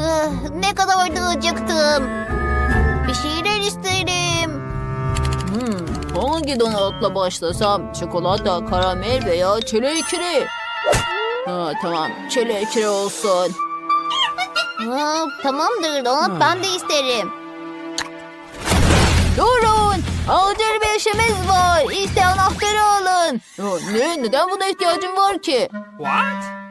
Ah, ne kadar da acıktım. Bir şeyler isterim. Hmm, hangi donatla başlasam? Çikolata, karamel veya çilekli? Ha, tamam, çilekli olsun. Ah, tamamdır donat ben de isterim. Durun! Acil bir işimiz var. İşte anahtarı alın. Ya, ne? Neden buna ihtiyacım var ki? What?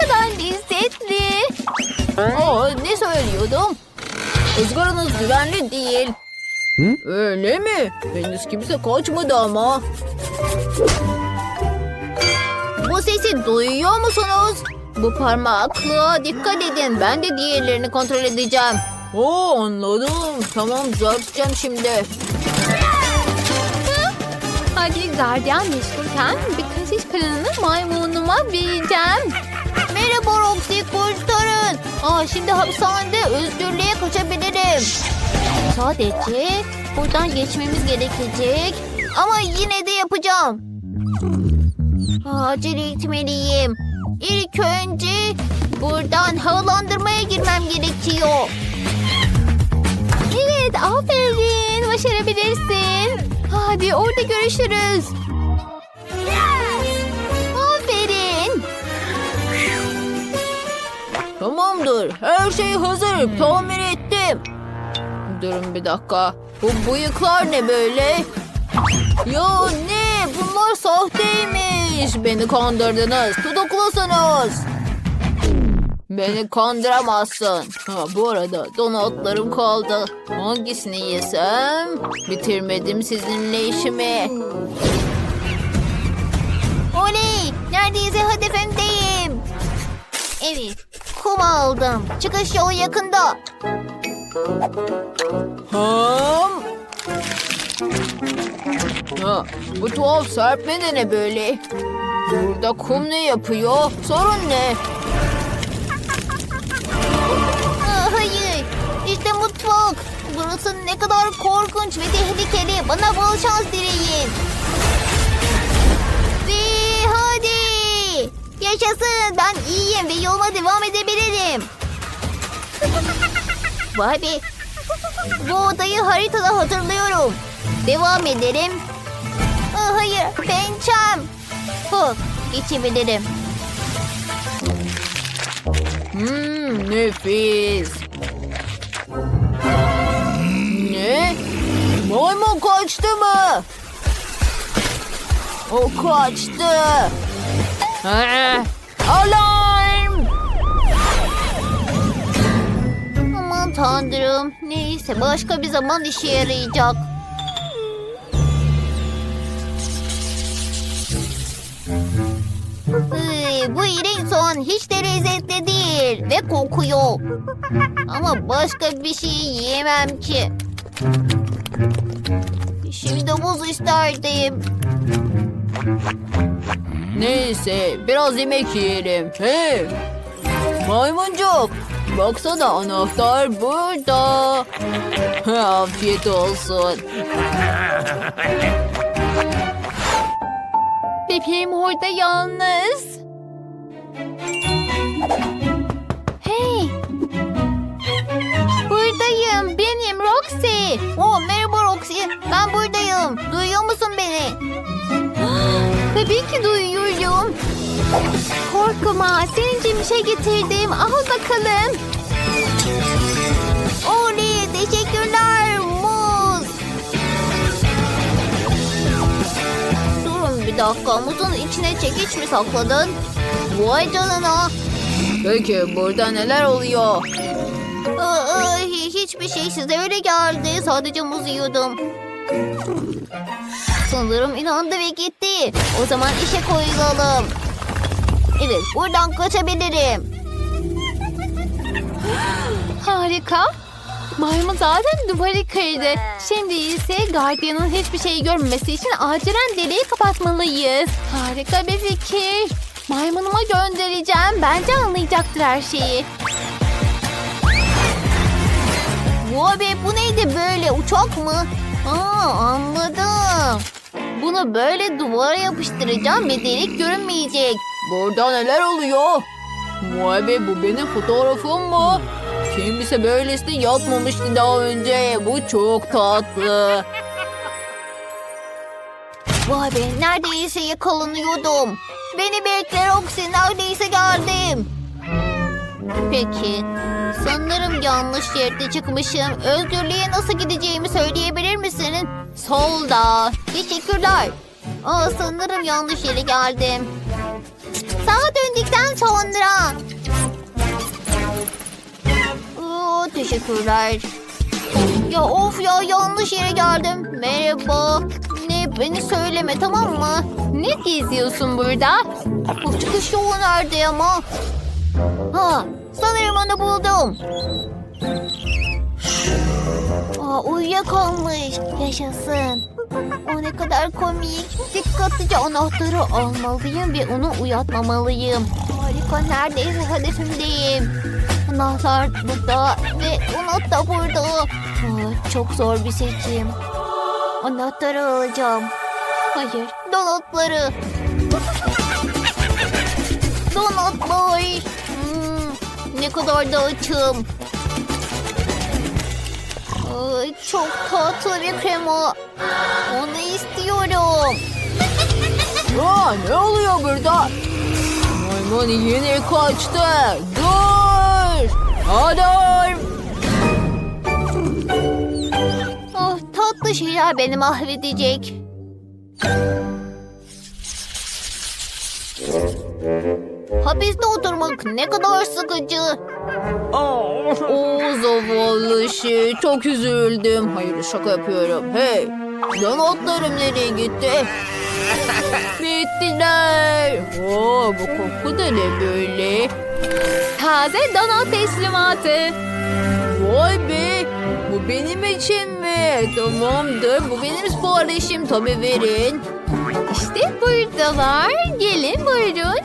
Ne kadar lezzetli. Aa, ne söylüyordum? Izgaranız güvenli değil. Öyle mi? Henüz kimse kaçmadı ama. Bu sesi duyuyor musunuz? Bu parmaklığa dikkat edin. Ben de diğerlerini kontrol edeceğim. Oo anladım. Tamam düzelteceğim şimdi. Hadi gardiyan meşgulken bir kaçış planını maymunuma vereceğim. Aa, şimdi hapishanede özgürlüğe kaçabilirim. Sadece buradan geçmemiz gerekecek. Ama yine de yapacağım. Acele gitmeliyim. İlk önce buradan havalandırmaya girmem gerekiyor. Evet aferin başarabilirsin. Hadi orada görüşürüz. Tamamdır. Her şey hazır. Tamir ettim. Durun bir dakika. Bu bıyıklar ne böyle? Ya ne? Bunlar sahteymiş. Beni kandırdınız. Tutuklusunuz. Beni kandıramazsın. Ha, bu arada donatlarım kaldı. Hangisini yesem? Bitirmedim sizinle işimi. Oley! Neredeyse hedefimdeyim. Evet, kum aldım. Çıkış yolu yakında. Ham. Ha, bu tuhaf serpme de ne böyle? Burada kum ne yapıyor? Sorun ne? Aa, hayır, işte mutfak. Burası ne kadar korkunç ve tehlikeli. Bana bol şans dileyin. Yaşasın. Ben iyiyim ve yoluma devam edebilirim. Vay be. Bu odayı haritada hatırlıyorum. Devam edelim. Aa, hayır, pençem. Huh, geçebilirim. Hmm, nefis. Ne? Maymun kaçtı mı? O kaçtı. Alarm! Aman tanrım. Neyse başka bir zaman işe yarayacak. Bu iğrenç soğan hiç de lezzetli değil ve kokuyor. Ama başka bir şey yiyemem ki. Şimdi muz isterdim. Neyse, biraz yemek yiyelim. Hey! Maymuncuk, baksana anahtar burada. Afiyet olsun. Bebeğim orada yalnız. Hey. Buradayım. Benim Roxy. Oh, merhaba Roxy. Ben buradayım. Duyuyor musun beni? Tabii ki duyuyorum. Korkma. Senin için bir şey getirdim. Al bakalım. Oley, teşekkürler muz. Durun bir dakika, muzun içine çekiç mi sakladın? Vay canına. Peki burada neler oluyor? Aa, hiçbir şey size öyle geldi. Sadece muz yiyordum. Sanırım inandı ve gitti. O zaman işe koyulalım. Evet, buradan kaçabilirim. Harika. Maymun zaten duvarı kırdı. Şimdi ise gardiyanın hiçbir şey görmemesi için acilen deliği kapatmalıyız. Harika bir fikir. Maymunuma göndereceğim. Bence anlayacaktır her şeyi. Vay be bu neydi böyle uçak mı? Aa anladım. Bunu böyle duvara yapıştıracağım ve delik görünmeyecek. Burada neler oluyor? Vay be bu benim fotoğrafım mı? Kimse böylesine yapmamıştı daha önce. Bu çok tatlı. Vay be neredeyse yakalanıyordum. Beni bekle Roxy neredeyse geldim. Peki sanırım yanlış yerde çıkmışım. Özgürlüğe nasıl gideceğimi söyleyebilir misin? Solda. Teşekkürler. Aa, sanırım yanlış yere geldim. Sağa döndükten sonra. Oo, teşekkürler. Ya of ya yanlış yere geldim. Merhaba. Ne beni söyleme tamam mı? Ne geziyorsun burada? Bu çıkış yolu nerede ama? Ha sanırım onu buldum. Aa uyuyakalmış. Yaşasın. O ne kadar komik. Dikkatlice anahtarı almalıyım ve onu uyatmamalıyım. Harika neredeyse hedefimdeyim. Anahtar burada ve anahtar da burada. Aa, çok zor bir seçim. Anahtarı alacağım. Hayır, donatları. Donatlar. Ne kadar da açım. Ay, çok tatlı bir krema. Onu istiyorum. Aa, ne oluyor burada? Maymun yine kaçtı. Dur! Adam! Oh, tatlı şeyler beni mahvedecek. Hapiste oturmak ne kadar sıkıcı. O zavallı şey. Çok üzüldüm. Hayır şaka yapıyorum. Hey! Donatlarım nereye gitti? Bittiler. Oo, bu koku da ne böyle? Taze donat teslimatı. Vay be! Bu benim için mi? Tamamdır. Bu benim siparişim. Tabii verin. İşte buradalar. Gelin buyurun.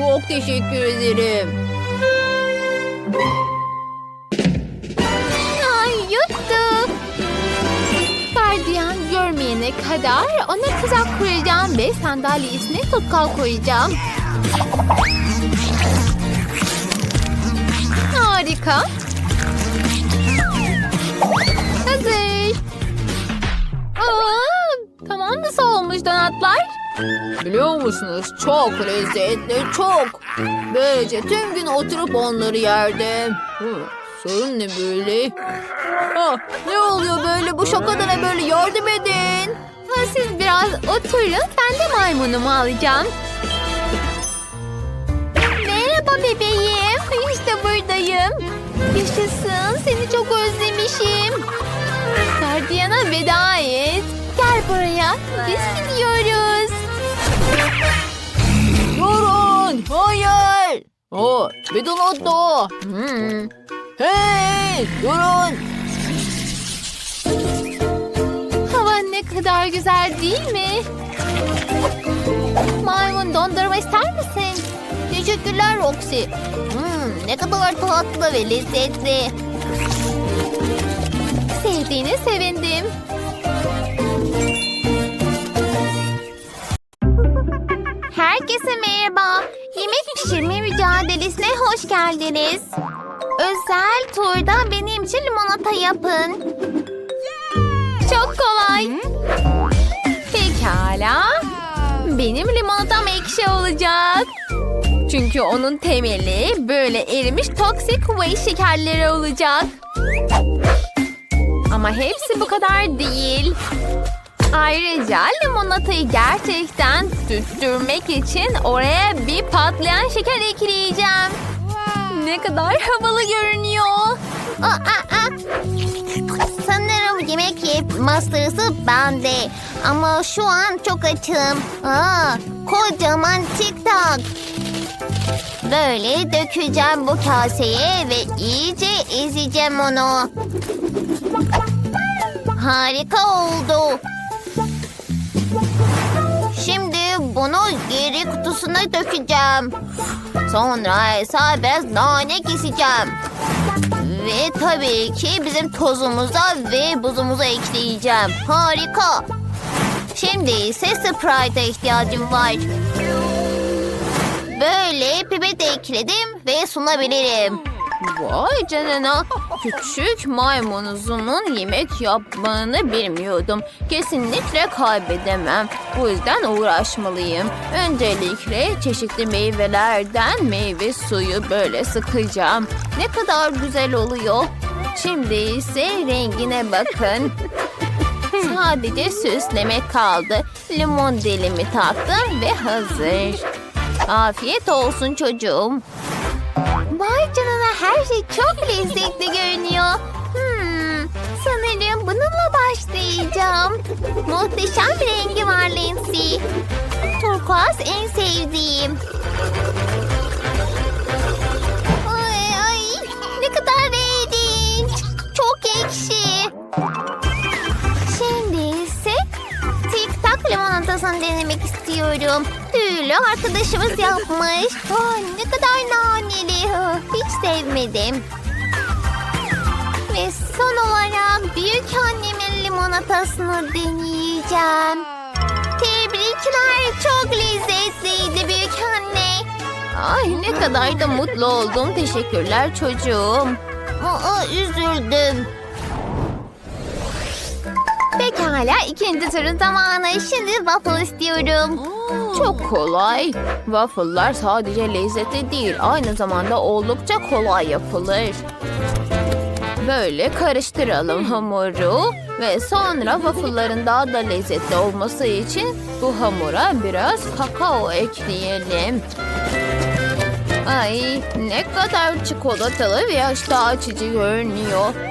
Çok teşekkür ederim. Ay yuttu. Gardiyan görmeyene kadar ona tuzak kuracağım ve sandalyesine tutkal koyacağım. Harika. Hazır. Aa, tamam nasıl olmuş donatlar? Biliyor musunuz? Çok lezzetli, çok. Böylece tüm gün oturup onları yerdim. Sorun ne böyle? Ha, ne oluyor böyle? Bu şaka da ne böyle? Yardım edin. Ha, siz biraz oturun ben de maymunumu alacağım. Merhaba bebeğim. İşte buradayım. Yaşasın seni çok özlemişim. Gardiyana veda et. Gel buraya. Biz gidiyoruz. Durun! Hayır! O, bir donat da o. Hmm. Hey! Durun! Hava ne kadar güzel değil mi? Maymun dondurma ister misin? Teşekkürler Roxy. Hmm, ne kadar tatlı ve lezzetli. Sevdiğine sevindim. Herkese merhaba. Yemek pişirme mücadelesine hoş geldiniz. Özel turda benim için limonata yapın. Çok kolay. Pekala. Benim limonatam ekşi olacak. Çünkü onun temeli böyle erimiş toksik whey şekerleri olacak. Ama hepsi bu kadar değil. Ayrıca limonatayı gerçekten tüttürmek için oraya bir patlayan şeker ekleyeceğim. Ne kadar havalı görünüyor. Aa, aa, aa. Sanırım yemek yapma sırası bende. Ama şu an çok açım. Aa, kocaman tiktak. Böyle dökeceğim bu kaseye ve iyice ezeceğim onu. Harika oldu. Bunu geri kutusuna dökeceğim. Sonra ise biraz nane keseceğim. Ve tabii ki bizim tozumuza ve buzumuza ekleyeceğim. Harika. Şimdi ise Sprite'a ihtiyacım var. Böyle pipet ekledim ve sunabilirim. Vay canına. Küçük maymunuzunun yemek yapmanı bilmiyordum. Kesinlikle kaybedemem. Bu yüzden uğraşmalıyım. Öncelikle çeşitli meyvelerden meyve suyu böyle sıkacağım. Ne kadar güzel oluyor. Şimdi ise rengine bakın. Sadece süslemek kaldı. Limon dilimi taktım ve hazır. Afiyet olsun çocuğum. Vay canına her şey çok lezzetli görünüyor. Hmm, sanırım bununla başlayacağım. Muhteşem bir rengi var Lindsay. Turkuaz en sevdiğim. Ay, ay, ne kadar ilginç. Çok ekşi. Şimdi ise Tic Tac limonatasını denemek istiyorum. Tüylü arkadaşımız yapmış. Ay, ne kadar naneli. Hiç sevmedim. Ve son olarak büyük annemin limonatasını deneyeceğim. Tebrikler. Çok lezzetliydi büyük anne. Ay ne kadar da mutlu oldum. Teşekkürler çocuğum. Aa, üzüldüm. Pekala ikinci turun zamanı. Şimdi waffle istiyorum. Çok kolay. Waffle'lar sadece lezzetli değil, aynı zamanda oldukça kolay yapılır. Böyle karıştıralım hamuru ve sonra waffle'ların daha da lezzetli olması için bu hamura biraz kakao ekleyelim. Ay ne kadar çikolatalı ve iştah açıcı görünüyor.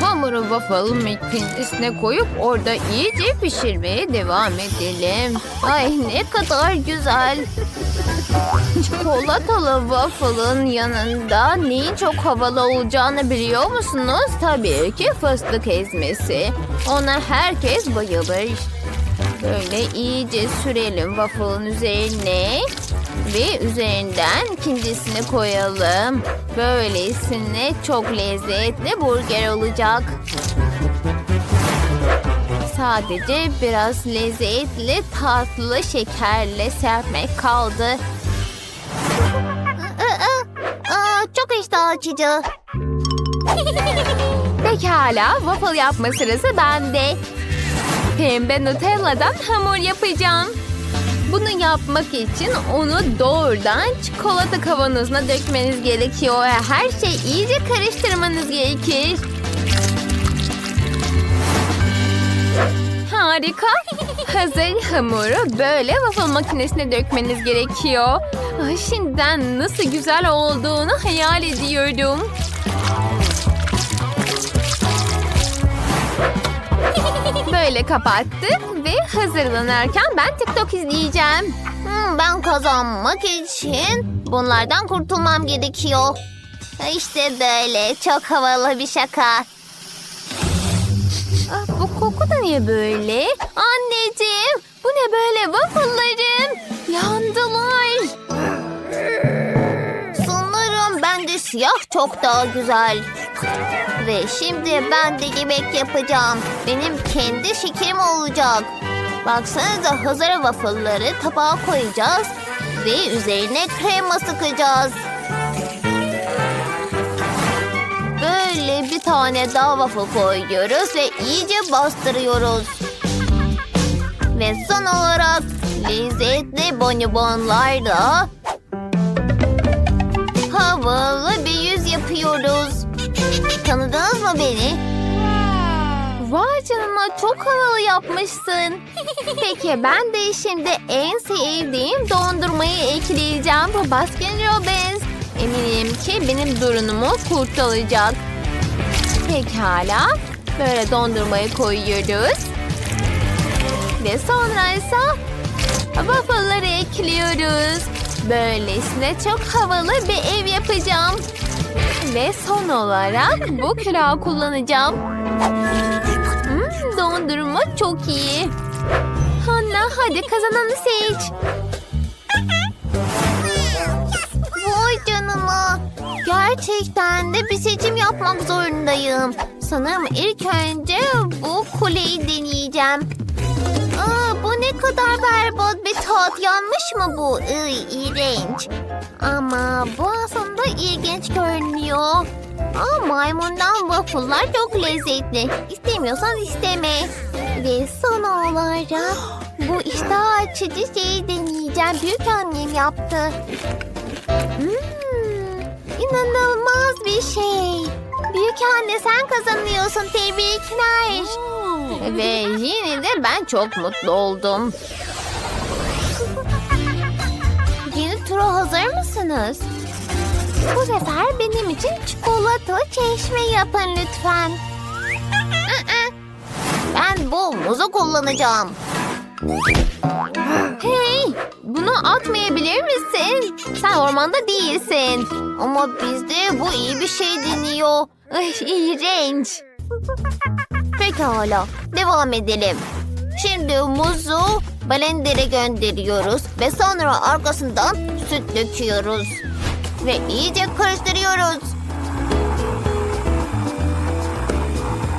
Hamuru waffle makinesine koyup orada iyice pişirmeye devam edelim. Ay ne kadar güzel. Çikolatalı waffle'ın yanında neyin çok havalı olacağını biliyor musunuz? Tabii ki fıstık ezmesi. Ona herkes bayılır. Böyle iyice sürelim waffle'ın üzerine. Ve üzerinden ikincisini koyalım. Böylesine çok lezzetli burger olacak. Sadece biraz lezzetli tatlı şekerle serpmek kaldı. Aa, çok iştah açıcı. Pekala, waffle yapma sırası bende. Pembe Nutella'dan hamur yapacağım. Bunu yapmak için onu doğrudan çikolata kavanozuna dökmeniz gerekiyor. ve Her şeyi iyice karıştırmanız gerekir. Harika. Hazır hamuru böyle waffle makinesine dökmeniz gerekiyor. Ay, şimdiden nasıl güzel olduğunu hayal ediyorum. Böyle kapattık ve hazırlanırken ben TikTok izleyeceğim. Hmm, ben kazanmak için bunlardan kurtulmam gerekiyor. İşte böyle çok havalı bir şaka. Ah, bu koku da niye böyle? Anneciğim bu ne böyle waffle'larım? Yandılar. Siyah çok daha güzel. Ve şimdi ben de yemek yapacağım. Benim kendi şekerim olacak. Baksanıza hazır waffle'ları tabağa koyacağız. Ve üzerine krema sıkacağız. Böyle bir tane daha waffle koyuyoruz ve iyice bastırıyoruz. Ve son olarak lezzetli bonibonlarla havalı. Tanıdınız mı beni? Vay canına çok havalı yapmışsın. Peki ben de şimdi en sevdiğim dondurmayı ekleyeceğim. Bu Baskin Robbins. Eminim ki benim durumu kurtaracak. Pekala. Böyle dondurmayı koyuyoruz. Ve sonra ise waffle'ları ekliyoruz. Böylesine çok havalı bir ev yapacağım. Ve son olarak bu külahı kullanacağım. Hmm, dondurma çok iyi. Hanna hadi kazananı seç. Vay canına. Gerçekten de bir seçim yapmak zorundayım. Sanırım ilk önce bu kuleyi deneyeceğim. Aa, bu ne kadar berbat bir tat. Yanlış mı bu? Iy, iğrenç. Ama bu aslında ilginç görünüyor. Aa, maymundan waffle'lar çok lezzetli. İstemiyorsan isteme. Ve son olarak bu iştah açıcı şeyi deneyeceğim. Büyük annem yaptı. Hmm, inanılmaz bir şey. Büyük anne sen kazanıyorsun. Tebrikler. Ve yine de ben çok mutlu oldum. Yeni tura hazır mısınız? Bu sefer benim için çikolatalı çeşme yapın lütfen. Ben bu muzu kullanacağım. Hey, bunu atmayabilir misin? Sen ormanda değilsin. Ama bizde bu iyi bir şey deniyor. Ay, iğrenç. Pekala, devam edelim. Şimdi muzu blender'e gönderiyoruz ve sonra arkasından süt döküyoruz. Ve iyice karıştırıyoruz.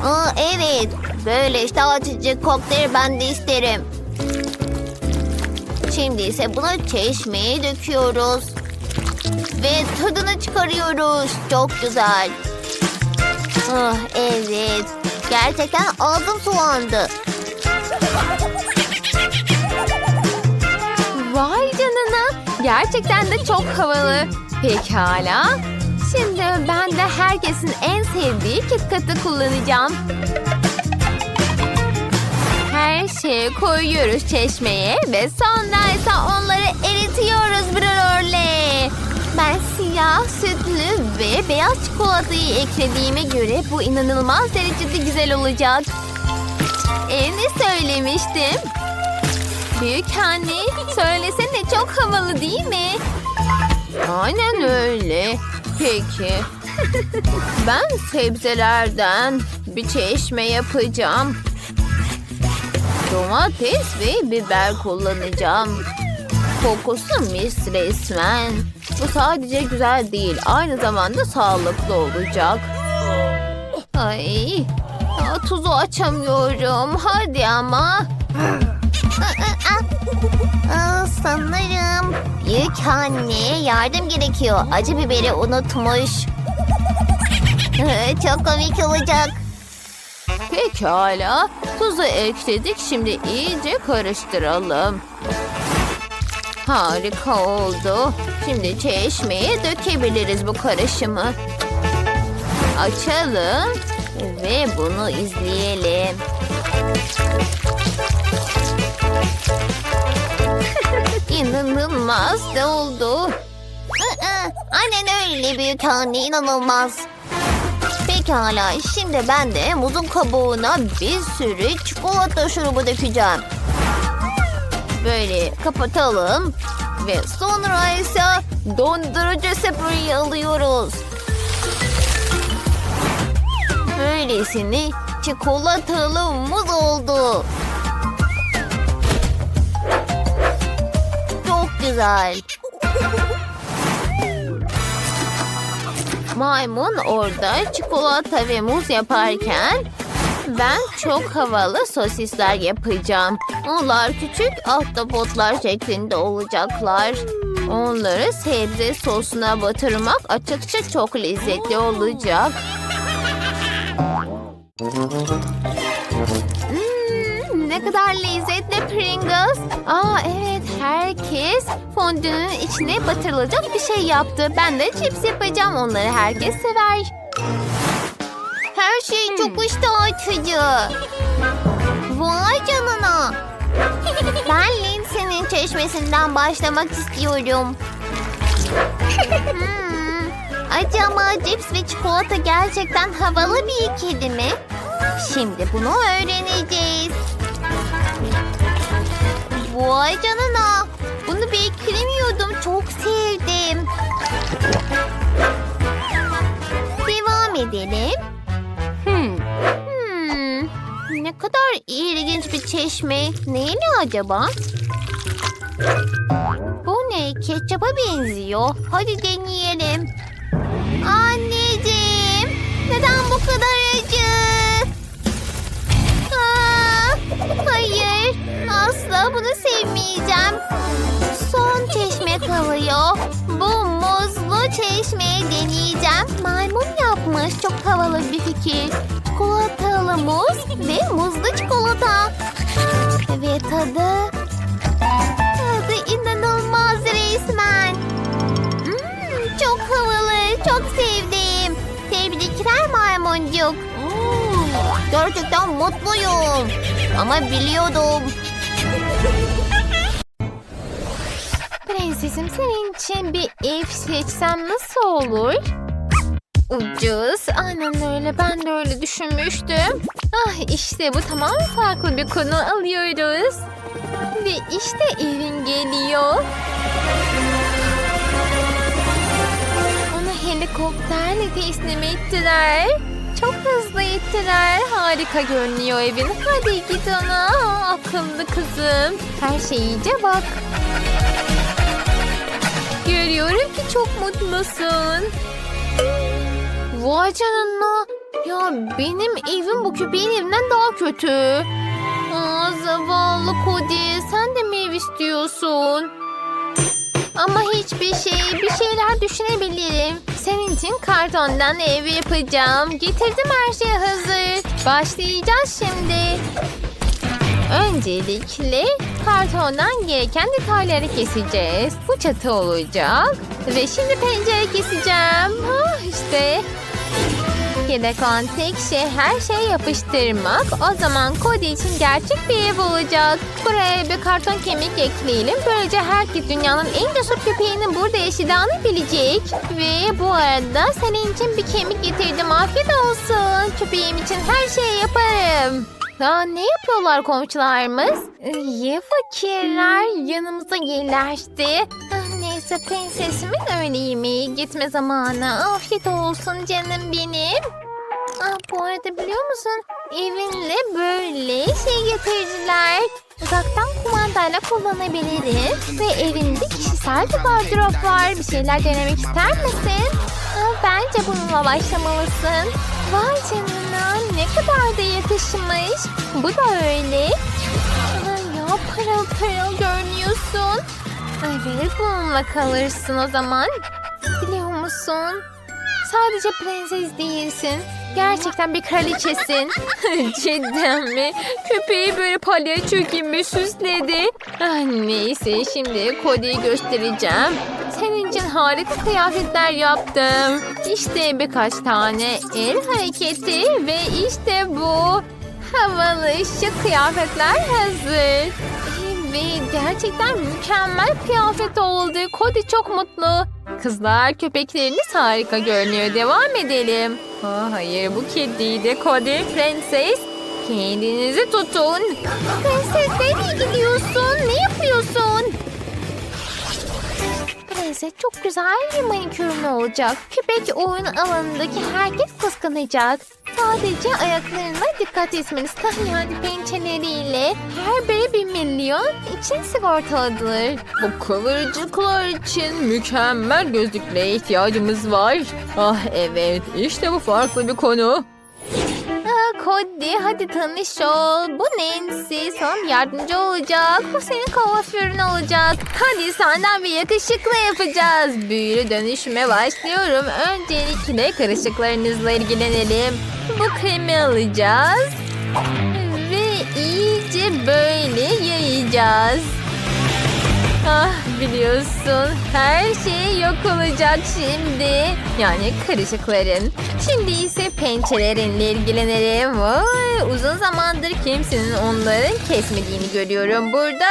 Aa, evet, böyle işte açıcı kokteyl ben de isterim. Şimdi ise bunu çeşmeye döküyoruz. Ve tadını çıkarıyoruz. Çok güzel. Ah, evet. Gerçekten ağzım sulandı. Vay canına. Gerçekten de çok havalı. Pekala. Şimdi ben de herkesin en sevdiği KitKat'ı kullanacağım. Her şeyi koyuyoruz çeşmeye ve sonra ise onları eritiyoruz brörle. Ben siyah, sütlü ve beyaz çikolatayı eklediğime göre bu inanılmaz derecede güzel olacak. E ne söylemiştim? Büyük anne, söylesene çok havalı değil mi? Aynen öyle. Peki. Ben sebzelerden bir çeşme yapacağım. Domates ve biber kullanacağım. Kokusu mis resmen. Bu sadece güzel değil, aynı zamanda sağlıklı olacak. Ay, aa, tuzu açamıyorum. Hadi ama. Aa, sanırım büyük anne yardım gerekiyor. Acı biberi unutmuş. Çok komik olacak. Pekala. Tuzu ekledik. Şimdi iyice karıştıralım. Harika oldu. Şimdi çeşmeye dökebiliriz bu karışımı. Açalım ve bunu izleyelim. İnanılmaz da oldu. Aa, Aynen öyle büyük anne inanılmaz. Pekala şimdi ben de muzun kabuğuna bir sürü çikolata şurubu dökeceğim. Böyle kapatalım ve sonra ise dondurucu spreyi alıyoruz. Böylesine çikolatalı muz oldu. Güzel. Maymun orada çikolata ve muz yaparken ben çok havalı sosisler yapacağım. Onlar küçük ahtapotlar şeklinde olacaklar. Onları sebze sosuna batırmak açıkça çok lezzetli olacak. Hmm, ne kadar lezzetli Pringles. Aa evet herkes fondünün içine batırılacak bir şey yaptı. Ben de cips yapacağım. Onları herkes sever. Her şey çok iştah açıcı. Vay canına. Ben Lindsay'nin çeşmesinden başlamak istiyorum. Hmm, acaba cips ve çikolata gerçekten havalı bir ikili mi? Şimdi bunu öğreneceğiz. Vay canına. Bunu beklemiyordum. Çok sevdim. Devam edelim. Hmm. Hmm, ne kadar ilginç bir çeşme. Neyli acaba? Bu ne? Ketçapa benziyor. Hadi deneyelim. Anneciğim, neden bu kadar acı? Hayır, asla bunu sevmeyeceğim. Son çeşme kalıyor. Bu muzlu çeşmeyi deneyeceğim. Maymun yapmış. Çok havalı bir fikir. Çikolatalı muz ve muzlu çikolata. Ve tadı... Tadı inanılmaz resmen. Hmm, çok havalı. Çok sevdim. Tebrikler maymuncuk. Gerçekten mutluyum. Ama biliyordum. Prensesim senin için bir ev seçsem nasıl olur? Ucuz. Aynen öyle. Ben de öyle düşünmüştüm. Ah işte bu tamamen farklı bir konu alıyoruz. Ve işte evin geliyor. Onu helikopterle teslim ettiler. Çok hızlı ettiler. Harika görünüyor evin. Hadi git ona. Akıllı kızım. Her şey iyice bak. Görüyorum ki çok mutlusun. Vay canına. Ya benim evim bu köpeğin evinden daha kötü. Aa, zavallı Cody. Sen de mi ev istiyorsun? Ama hiçbir şey, bir şeyler düşünebilirim. Senin için kartondan ev yapacağım. Getirdim her şey hazır. Başlayacağız şimdi. Öncelikle kartondan gereken detayları keseceğiz. Bu çatı olacak. Ve şimdi pencere keseceğim. Ah işte. Yedek olan tek şey her şeyi yapıştırmak. O zaman Cody için gerçek bir ev olacak. Buraya bir karton kemik ekleyelim. Böylece herkes dünyanın en cesur köpeğinin burada yaşadığını bilecek. Ve bu arada senin için bir kemik getirdim. Afiyet olsun. Köpeğim için her şeyi yaparım. Aa, ne yapıyorlar komşularımız? İyi fakirler yanımıza yerleşti. Neyse prensesimin öğle yemeği gitme zamanı. Afiyet olsun canım benim. Ah, bu arada biliyor musun? Evinle böyle şey getirdiler. Uzaktan kumandayla kullanabilirim. Ve evinde kişisel bir gardırop var. Bir şeyler denemek ister misin? Ah, bence bununla başlamalısın. Vay canına ne kadar da yakışmış. Bu da öyle. Aa, ya parıl parıl görünüyorsun. Evet bununla kalırsın o zaman. Biliyor musun? Sadece prenses değilsin. Gerçekten bir kraliçesin. Cidden mi? Köpeği böyle palyaço gibi süsledi. Ah, neyse şimdi Cody'yi göstereceğim. Senin için harika kıyafetler yaptım. İşte birkaç tane el hareketi ve işte bu. Havalı şık kıyafetler hazır. Ve gerçekten mükemmel kıyafet oldu. Cody çok mutlu. Kızlar köpekleriniz harika görünüyor. Devam edelim. Aa, hayır bu kediydi Cody. Prenses kendinizi tutun. Prenses nereye gidiyorsun? Ne yapıyorsun? Prenses çok güzel bir manikürün olacak. Köpek oyun alanındaki herkes kıskanacak. Sadece ayaklarına dikkat etmelisin. Yani pençeleriyle. Her biri bir milyon için sigortalıdır. Bu kıvırcıklar için mükemmel gözlüklere ihtiyacımız var. Ah evet işte bu farklı bir konu. Cody hadi tanış ol. Bu Nancy sana yardımcı olacak. Bu senin kuaförün olacak. Hadi senden bir yakışıklı yapacağız. Büyülü dönüşüme başlıyorum. Öncelikle karışıklarınızla ilgilenelim. Bu kremi alacağız. Ve iyice böyle yayacağız. Ah biliyorsun her şey yok olacak şimdi. Yani karışıkların. Şimdi ise pençelerinle ilgilenelim. Vay, uzun zamandır kimsenin onların kesmediğini görüyorum burada.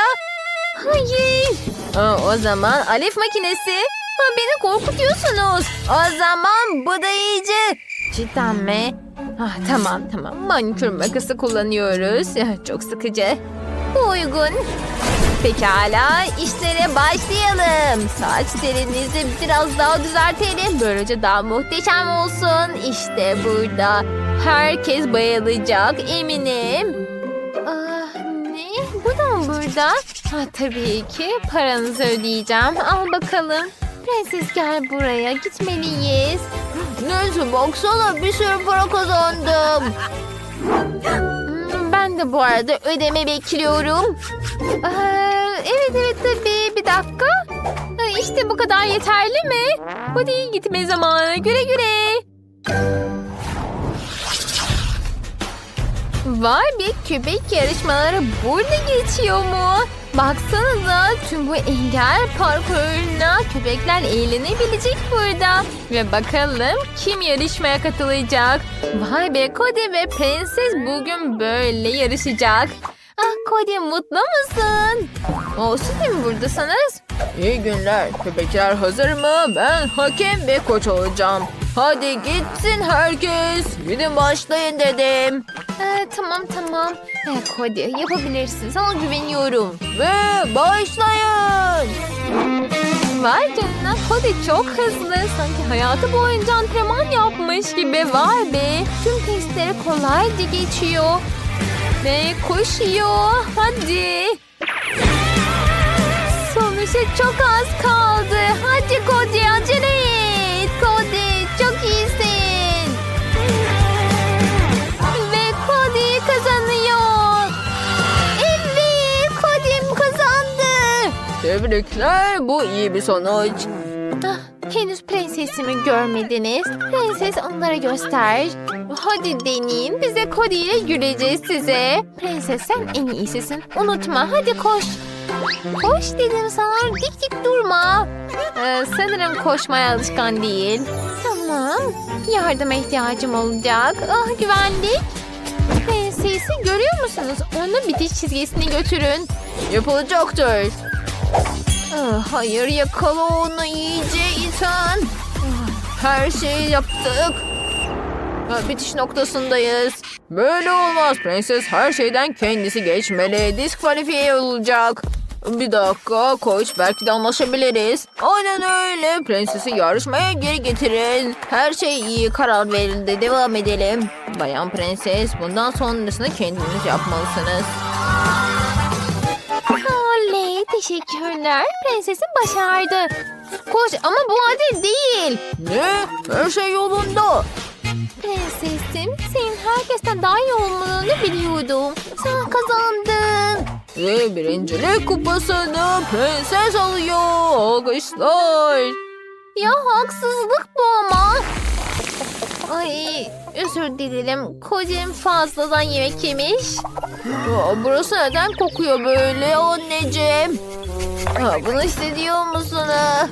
Hayır. Aa, o zaman alef makinesi. Ha, beni korkutuyorsunuz. O zaman bu da iyice. Cidden mi? Ah, tamam tamam. Manikür makası kullanıyoruz. Çok sıkıcı. Bu uygun. Pekala işlere başlayalım. Saç telinizi biraz daha düzeltelim. Böylece daha muhteşem olsun. İşte burada. Herkes bayılacak eminim. Ah, ne? Bu da mı burada? Ha, tabii ki paranızı ödeyeceğim. Al bakalım. Prenses gel buraya gitmeliyiz. Neyse baksana bir sürü para kazandım. Hmm, Ben de bu arada ödeme bekliyorum. Aa, evet evet tabii bir dakika. Ha, İşte bu kadar yeterli mi? Hadi gitme zamanı güle güle. Vay bir köpek yarışmaları burada geçiyor mu? Baksanıza tüm bu engel parkuruna köpekler eğlenebilecek burada. Ve bakalım kim yarışmaya katılacak? Vay be Cody ve Prenses bugün böyle yarışacak. Ah Cody mutlu musun? O siz de mi buradasınız? İyi günler. Köpekler hazır mı? Ben hakem ve koç olacağım. Hadi gitsin herkes. Gidin başlayın dedim. Ee, tamam tamam. Ee, Cody yapabilirsin sana güveniyorum. Ve başlayın. Vay canına Cody çok hızlı. Sanki hayatı boyunca antrenman yapmış gibi. Vay be. Tüm testleri kolayca geçiyor. Ve koşuyor. Hadi. Sonuçta çok az kaldı. Hadi Cody acele et. Cody çok iyisin. Ve Cody kazanıyor. Evet Cody'm kazandı. Tebrikler. Bu iyi bir sonuç. Ah, henüz prensesimi görmediniz. Prenses onlara göster. Hadi deneyin. Bize Cody ile güleceğiz size. Prenses sen en iyisisin. Unutma hadi koş. Koş dedim sana. Dik dik durma. Ee, sanırım koşmaya alışkan değil. Tamam. Yardıma ihtiyacım olacak. Ah güvenlik. Prensesi görüyor musunuz? Onu bitiş çizgisine götürün. Yapılacaktır. Ah, hayır yakala onu iyice iten. Ah, Her şeyi yaptık. Ah, Bitiş noktasındayız. Böyle olmaz. Prenses her şeyden kendisi geçmeli. Diskalifiye olacak. Bir dakika koç belki de anlaşabiliriz. Aynen öyle. Prensesi yarışmaya geri getirin. Her şey iyi karar verildi. Devam edelim. Bayan prenses bundan sonrasını kendiniz yapmalısınız. Oley teşekkürler. Prensesim başardı. Koş ama bu adil değil. Ne? Her şey yolunda. Prensesim senin herkesten daha iyi olmanı biliyordum. Sen kazandın. Ve birincilik kupasını prenses alıyor. Alkışlar. Ya haksızlık bu ama. Ay özür dilerim. Kocam fazladan yemek yemiş. Aa, burası neden kokuyor böyle anneciğim? Aa, bunu hissediyor musun? ha?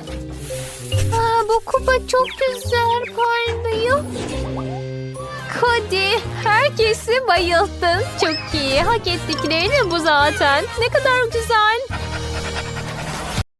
Aa, bu kupa çok güzel parlıyor. Cody, herkesi bayılttın. Çok iyi. Hak ettiklerini bu zaten. Ne kadar güzel.